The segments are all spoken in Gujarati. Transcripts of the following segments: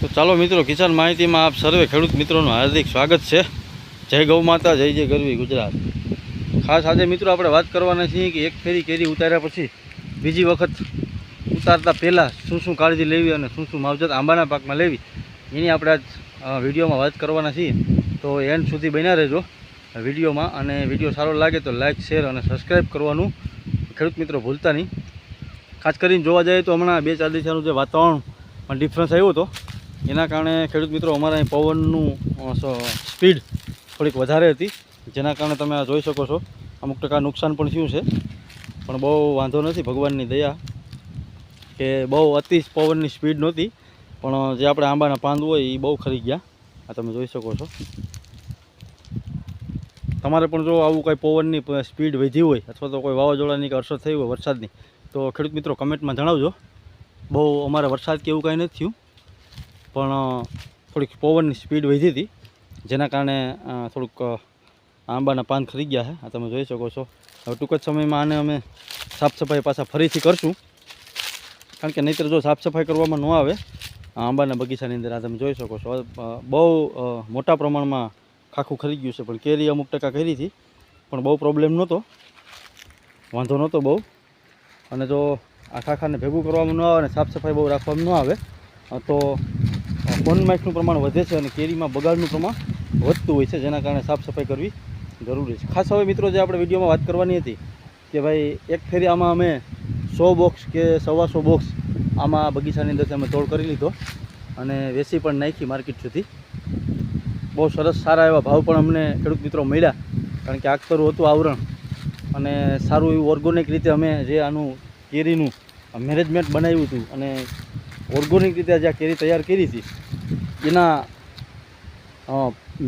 તો ચાલો મિત્રો, કિસાન માહિતીમાં આપ સર્વે ખેડૂત મિત્રોનું હાર્દિક સ્વાગત છે. જય ગૌ માતા, જય જય ગરવી ગુજરાત. ખાસ આજે મિત્રો આપણે વાત કરવાના છીએ કે એક ફેરી કેરી ઉતાર્યા પછી બીજી વખત ઉતારતા પહેલાં શું શું કાળજી લેવી અને શું શું માવજત આંબાના પાકમાં લેવી, એની આપણે આજ વિડીયોમાં વાત કરવાના છીએ. તો એન્ડ સુધી બન્યા રહેજો વિડીયોમાં, અને વીડિયો સારો લાગે તો લાઇક શેર અને સબસ્ક્રાઈબ કરવાનું ખેડૂત મિત્રો ભૂલતા નહીં. ખાસ કરીને જોવા જઈએ તો હમણાં બે ચાર દિવસનું જે વાતાવરણમાં ડિફરન્સ આવ્યો હતો. એના કારણે ખેડૂત મિત્રો, અમારા અહીં પવનનું સ્પીડ થોડીક વધારે હતી, જેના કારણે તમે આ જોઈ શકો છો. અમુક ટકા નુકસાન પણ થયું છે. પણ બહુ વાંધો નથી, ભગવાનની દયા કે બહુ અતિ પવનની સ્પીડ નહોતી. પણ જે આપણે આંબાના પાંદ હોય એ બહુ ખરી ગયા. આ તમે જોઈ શકો છો. તમારે પણ જો આવું કંઈ પવનની સ્પીડ વધી હોય, અથવા તો કોઈ વાવાઝોડાની કે અસર થઈ હોય વરસાદની, તો ખેડૂત મિત્રો કમેન્ટમાં જણાવજો. બહુ અમારે વરસાદ કે એવું કાંઈ નથી થયું. પણ થોડીક પવનની સ્પીડ વધી હતી. જેના કારણે થોડુંક આંબાના પાન ખરી ગયા છે. આ તમે જોઈ શકો છો. હવે ટૂંક જ સમયમાં આને અમે સાફ સફાઈ પાછા ફરીથી કરશું. કારણ કે નહીંતર જો સાફ સફાઈ કરવામાં ન આવે આંબાના બગીચાની અંદર, આ તમે જોઈ શકો છો. બહુ મોટા પ્રમાણમાં ખાખું ખરી ગયું છે. પણ કેરી અમુક ટકા કરી હતી, પણ બહુ પ્રોબ્લેમ નહોતો. વાંધો નહોતો બહુ. અને જો આ ખાખાને ભેગું કરવામાં ન આવે અને સાફ સફાઈ બહુ રાખવામાં ન આવે, તો કોનમાઇટનું પ્રમાણ વધે છે અને કેરીમાં બગાડનું પ્રમાણ વધતું હોય છે, જેના કારણે સાફ સફાઈ કરવી જરૂરી છે. ખાસ હવે મિત્રો, જે આપણે વિડીયોમાં વાત કરવાની હતી કે ભાઈ, એક ફેરી આમાં અમે સો બોક્સ કે સવા સો બોક્સ આમાં બગીચાની અંદરથી અમે તોડ કરી લીધો અને વેચી પણ નાખી માર્કેટ સુધી. બહુ સરસ સારા એવા ભાવ પણ અમને ખેડૂત મિત્રો મળ્યા, કારણ કે આગતરું હતું આવરણ અને સારું એવું ઓર્ગોનિક રીતે અમે જે આનું કેરીનું મેનેજમેન્ટ બનાવ્યું હતું અને ઓર્ગોનિક રીતે જે કેરી તૈયાર કરી હતી. એના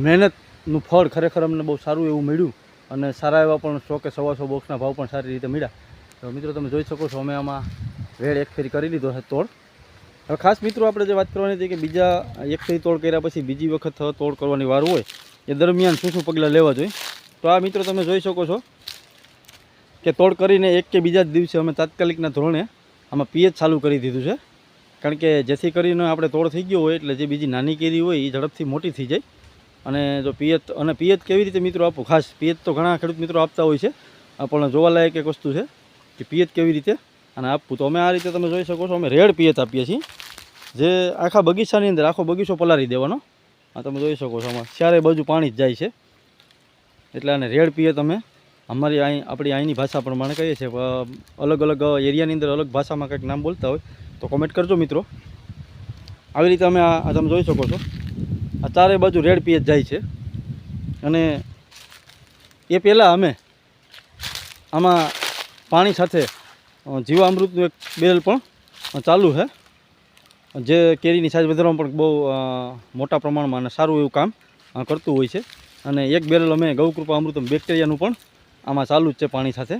મહેનતનું ફળ ખરેખર અમને બહુ સારું એવું મળ્યું અને સારા એવા પણ સો કે સવા સો બોક્સના ભાવ પણ સારી રીતે મળ્યા. તો મિત્રો તમે જોઈ શકો છો અમે આમાં વેળ એક ફેરી કરી લીધો છે તોડ. હવે ખાસ મિત્રો આપણે જે વાત કરવાની હતી કે બીજા એક ફેરી તોડ કર્યા પછી બીજી વખત તોડ કરવાની વાર હોય, એ દરમિયાન શું શું પગલાં લેવા જોઈએ? તો આ મિત્રો તમે જોઈ શકો છો કે તોડ કરીને એક કે બીજા દિવસે અમે તાત્કાલિકના ધોરણે આમાં પીએચ ચાલુ કરી દીધું છે. કારણ કે જેથી કરીને આપણે તોડ થઈ ગયો હોય એટલે જે બીજી નાની કેરી હોય એ ઝડપથી મોટી થઈ જાય. અને જો પિયત, અને પિયત કેવી રીતે મિત્રો આપો? ખાસ પિયત તો ઘણા ખેડૂત મિત્રો આપતા હોય છે પણ જોવાલાયક એક વસ્તુ છે કે પિયત કેવી રીતે? અને આપવું તો અમે આ રીતે તમે જોઈ શકો છો, અમે રેડ પિયત આપીએ છીએ, જે આખા બગીચાની અંદર, આખો બગીચો પલારી દેવાનો. આ તમે જોઈ શકો છો આમાં, ચારે બાજુ પાણી જ જાય છે. એટલે આને રેડ પિયત અમે અમારી અહીં આપણી અહીંની ભાષા પ્રમાણે કહીએ છીએ. અલગ અલગ એરિયાની અંદર અલગ ભાષામાં કંઈક નામ બોલતા હોય તો કોમેન્ટ કરજો મિત્રો. આવી રીતે અમે આ તમે જોઈ શકો છો. આ ચારે બાજુ રેડ પીએચ જાય છે. અને એ પહેલાં અમે આમાં પાણી સાથે જીવામૃતનું એક બેલ પણ ચાલુ છે જે કેરીની સાઈઝ વધારવામાં પણ બહુ મોટા પ્રમાણમાં અને સારું એવું કામ કરતું હોય છે. અને એક બેરલ અમે ગૌકૃપા અમૃતમ બેક્ટેરિયાનું પણ આમાં ચાલુ જ છે પાણી સાથે.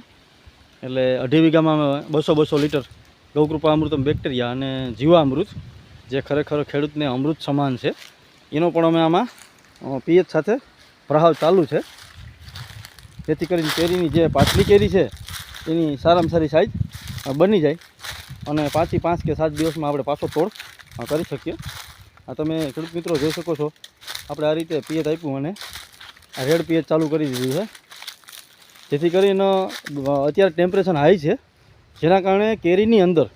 એટલે અઢી વીઘામાં અમે બસો બસો લીટર ગૌકૃપા અમૃતમ બેક્ટેરિયા અને જીવામૃત, જે ખરેખર ખેડૂતને અમૃત સમાન છે. એનો પણ અમે આમાં પીએચ સાથે પ્રહાવ ચાલુ છે. જેથી કરીને કેરીની જે પાછલી કેરી છે, એની સારામાં સારી સાઈઝ બની જાય. અને પાંચથી પાંચ કે સાત દિવસમાં આપણે પાછો તોડ કરી શકીએ. આ તમે ખેડૂત મિત્રો જોઈ શકો છો. આપણે આ રીતે પિયત આપ્યું અને રેડ પિયત ચાલુ કરી દીધું છે. જેથી કરીને અત્યારે ટેમ્પરેચર હાઈ છે. જેના કારણે કેરીની અંદર,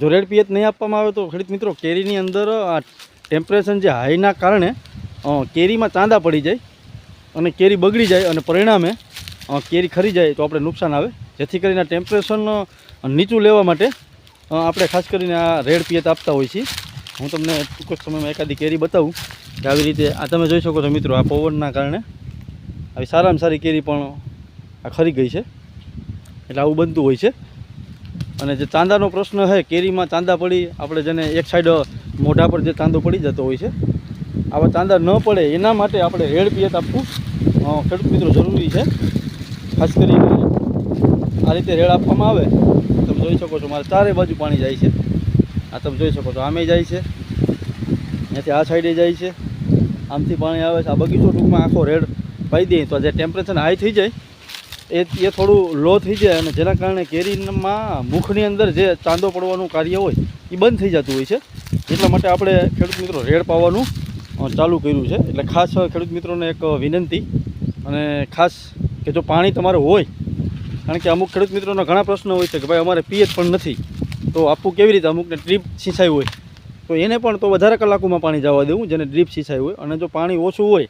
જો રેડ પિયત નહીં આપવામાં આવે તો ખેડૂત મિત્રો, કેરીની અંદર આ ટેમ્પરેચર જે હાઈના કારણે કેરીમાં ચાંદા પડી જાય અને કેરી બગડી જાય અને પરિણામે કેરી ખરી જાય તો આપણે નુકસાન આવે. જેથી કરીને ટેમ્પરેચર નીચું લેવા માટે આપણે ખાસ કરીને આ રેડ પિયત આપતા હોઈએ છીએ. હું તમને ટૂંક સમયમાં એકાદી કેરી બતાવું કે આવી રીતે આ તમે જોઈ શકો છો મિત્રો, આ પવનના કારણે. આવી સારામાં સારી કેરી પણ આ ખરી ગઈ છે. એટલે આવું બનતું હોય છે. અને જે ચાંદાનો પ્રશ્ન છે, કેરીમાં ચાંદા પડી, આપણે જેને એક સાઈડ મોઢા પર જે ચાંદો પડી જતો હોય છે, આવા ચાંદા ન પડે, એના માટે આપણે રેડ પિયત આપવું ખેડૂત મિત્રો જરૂરી છે. ખાસ કરીને આ રીતે રેડ આપવામાં આવે તમે જોઈ શકો છો, મારે ચારે બાજુ પાણી જાય છે. આ તમે જોઈ શકો છો, આમે જાય છે, અહીંયાથી આ સાઈડે જાય છે. આમથી પાણી આવે છે, આ બગીચો ટૂંકમાં આખો રેડ પાઈ દઈએ તો જે ટેમ્પરેચર હાઈ થઈ જાય એ એ થોડું લો થઈ જાય અને જેના કારણે કેરીમાં મુખની અંદર જે ચાંદો પડવાનું કાર્ય હોય, એ બંધ થઈ જતું હોય છે. એટલા માટે આપણે ખેડૂત મિત્રો રેડ પાવાનું ચાલુ કર્યું છે. એટલે ખાસ ખેડૂત મિત્રોને એક વિનંતી અને ખાસ કે જો પાણી તમારે હોય, કારણ કે અમુક ખેડૂત મિત્રોના ઘણા પ્રશ્નો હોય છે કે ભાઈ અમારે પીએચ પણ નથી, તો આપવું કેવી રીતે? અમુકને ડ્રીપ સિંચાઈ હોય, તો એને પણ તો વધારે કલાકોમાં પાણી જવા દેવું, જેને ડ્રીપ સિંચાઈ હોય. અને જો પાણી ઓછું હોય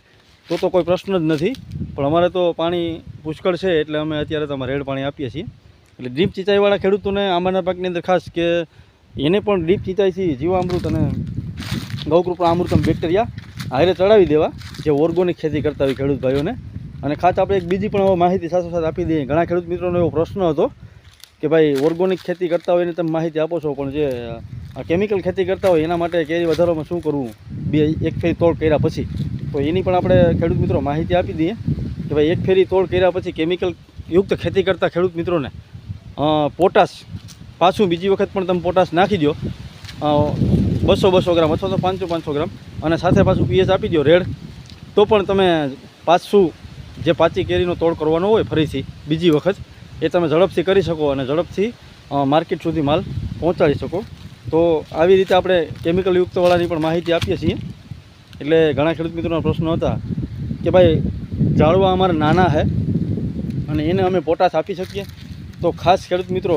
તો તો કોઈ પ્રશ્ન જ નથી. પણ અમારે તો પાણી પુષ્કળ છે એટલે અમે અત્યારે તમારે રેડ પાણી આપીએ છીએ. એટલે ડ્રીપ સિંચાઈવાળા ખેડૂતોને આંબાના પાકની અંદર ખાસ કે એને પણ ડ્રીપ સિંચાઈથી જીવામૃત અને ગૌકૃપા અમૃતમ બેક્ટેરિયા હારે ચડાવી દેવા, જે ઓર્ગોનિક ખેતી કરતા હોય ખેડૂત ભાઈઓને. અને ખાસ આપણે એક બીજી પણ માહિતી સાથોસાથ સાથે આપી દઈએ. ઘણા ખેડૂત મિત્રોનો એવો પ્રશ્ન હતો કે ભાઈ, ઓર્ગોનિક ખેતી કરતા હોય એને તમે માહિતી આપો છો, પણ જે કેમિકલ ખેતી કરતા હોય એના માટે કેરી વધારોમાં શું કરવું? બે એક ફેરી તોડ કર્યા પછી. તો એની પણ આપણે ખેડૂત મિત્રો માહિતી આપી દઈએ કે ભાઈ એક ફેરી તોડ કર્યા પછી કેમિકલ યુક્ત ખેતી કરતા ખેડૂત મિત્રોને પોટાશ પાછું બીજી વખત પણ તમે પોટાશ નાખી દો બસો બસો ગ્રામ અથવા તો પાંચસો પાંચસો ગ્રામ અને સાથે પાછું પીએચ આપી દો રેડ. તો પણ તમે પાછું જે પાચી કેરીનો તોડ કરવાનો હોય ફરીથી, બીજી વખત, એ તમે ઝડપથી કરી શકો અને ઝડપથી માર્કેટ સુધી માલ પહોંચાડી શકો. તો આવી રીતે આપણે કેમિકલ યુક્તવાળાની પણ માહિતી આપીએ છીએ. એટલે ઘણા ખેડૂત મિત્રોના પ્રશ્નો હતા કે ભાઈ ઝાડવા અમારા નાના છે અને એને અમે પોટાશ આપી શકીએ? તો ખાસ ખેડૂત મિત્રો,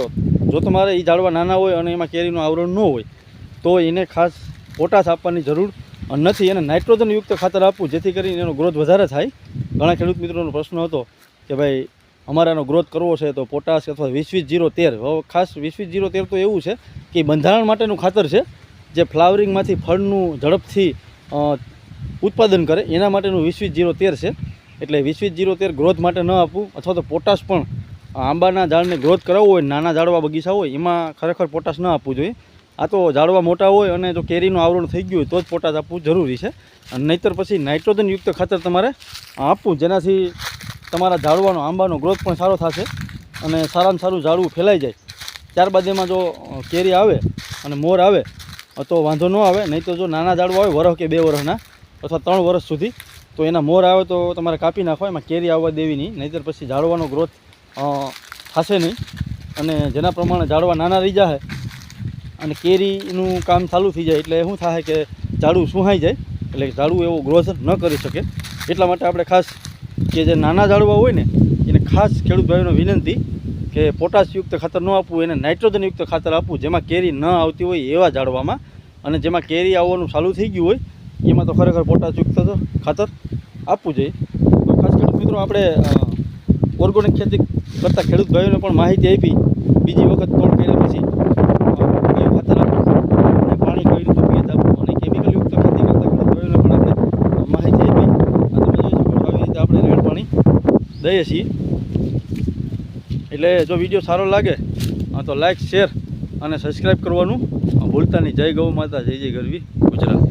જો તમારે એ ઝાડવા નાના હોય અને એમાં કેરીનું આવરણ ન હોય, તો એને ખાસ પોટાશ આપવાની જરૂર નથી, એને નાઇટ્રોજનયુક્ત ખાતર આપવું, જેથી કરીને એનો ગ્રોથ વધારે થાય. ઘણા ખેડૂત મિત્રોનો પ્રશ્ન હતો કે ભાઈ, અમારે એનો ગ્રોથ કરવો છે તો પોટાશ અથવા વીસ જીરો તેર ખાસ વીસ જીરો તેર તો એવું છે કે બંધારણ માટેનું ખાતર છે, જે ફ્લાવરિંગમાંથી ફળનું ઝડપથી ઉત્પાદન કરે. એના માટેનું વીસ વીસ જીરો તેર છે. એટલે વીસ વીસ જીરો તેર ગ્રોથ માટે ન આપવું અથવા તો પોટાશ પણ આંબાના ઝાડને ગ્રોથ કરાવવું હોય, નાના ઝાડવા બગીચા હોય, એમાં ખરેખર પોટાશ ન આપવું જોઈએ. આ તો ઝાડવા મોટા હોય અને જો કેરીનું આવરણ થઈ ગયું હોય તો જ પોટાશ આપવું જરૂરી છે. અને નહીંતર પછી નાઇટ્રોજન યુક્ત ખાતર તમારે આપવું, જેનાથી તમારા ઝાડવાનો આંબાનો ગ્રોથ પણ સારો થશે અને સારામાં સારું ઝાડવું ફેલાઈ જાય. ત્યારબાદ એમાં જો કેરી આવે અને મોર આવે તો વાંધો ન આવે. નહીં તો જો નાના ઝાડવા હોય વરસ કે બે વર્ષના અથવા ત્રણ વર્ષ સુધી, તો એના મોર આવે તો તમારે કાપી નાખો એમાં કેરી આવવા દેવી નહીં. નહીંતર પછી ઝાડવાનો ગ્રોથ થશે નહીં. અને જેના પ્રમાણે ઝાડવા નાના રહી જાય અને કેરીનું કામ ચાલુ થઈ જાય, એટલે શું થાય કે ઝાડું સુહાઈ જાય, એટલે ઝાડું એવો ગ્રોથ ન કરી શકે. એટલા માટે આપણે ખાસ કે જે નાના ઝાડવા હોય ને, એને ખાસ ખેડૂત ભાઈઓને વિનંતી કે પોટાશયુક્ત ખાતર ન આપવું, એને નાઇટ્રોજનયુક્ત ખાતર આપવું, જેમાં કેરી ન આવતી હોય એવા ઝાડવામાં અને જેમાં કેરી આવવાનું ચાલુ થઈ ગયું હોય, એમાં તો ખરેખર પોટાશયુક્ત ખાતર આપવું જોઈએ. તો ખાસ ખેડૂત મિત્રો આપણે ઓર્ગોનિક ખેતી કરતા ખેડૂત ભાઈઓને પણ માહિતી આપી. બીજી વખત પણ કર્યા પછી કયું ખાતર આપવું પાણી કઈ રીતે પીએચ આપવું અને કેમિકલયુક્ત ખેતી કરતા ખેડૂત ભાઈઓને પણ આપણે માહિતી આપી. અને આવી રીતે આપણે રેડ પાણી દઈએ છીએ. એટલે જો વીડિયો સારો લાગે તો લાઈક શેર અને સબસ્ક્રાઈબ કરવાનું. ભૂલતા નહીં. જય ગૌ માતા, જય જય ગરવી ગુજરાત.